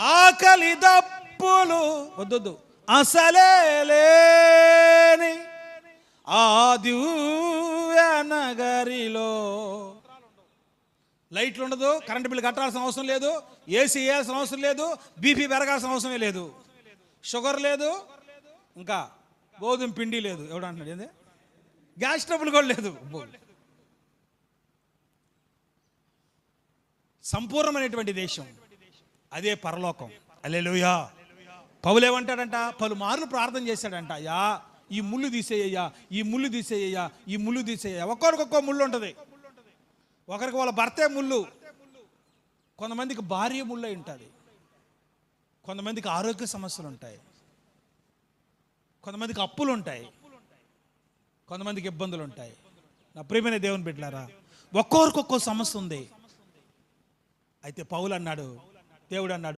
ఆకలి దప్పులు వద్దొద్దు. అసలే లేని ఆ నగరిలో లైట్లు ఉండదు కరెంటు బిల్లు కట్టాల్సిన అవసరం లేదు ఏసీ వేయాల్సిన అవసరం లేదు బీపీ పెరగాల్సిన అవసరమే లేదు. షుగర్ లేదు ఇంకా గోధుమ పిండి లేదు. ఎవడు అంటున్నాడు ఏంది? గ్యాస్ ట్రబుల్ కూడా లేదు. సంపూర్ణమైనటువంటి దేశం. అదే పరలోకం. అలే పౌలు పౌలేమంటాడంట పలుమార్లు ప్రార్థన చేశాడంట. అయ్యా ఈ ముళ్ళు తీసేయ్యా ఈ ముళ్ళు తీసేయ్యా ఈ ముళ్ళు తీసేయ్యా ఒక్కొక్కరికొక్కో ముళ్ళు ఉంటుంది. ఒకరికి వాళ్ళ భర్తే ముళ్ళు. కొంతమందికి భార్య ముళ్ళు ఉంటుంది. కొంతమందికి ఆరోగ్య సమస్యలు ఉంటాయి. కొంతమందికి అప్పులు ఉంటాయి. కొంతమందికి ఇబ్బందులు ఉంటాయి. నా ప్రియమైన దేవుని బిడ్డలారా ఒక్కొక్కరికి సమస్య ఉంది. అయితే పౌలు అన్నాడు దేవుడు అన్నాడు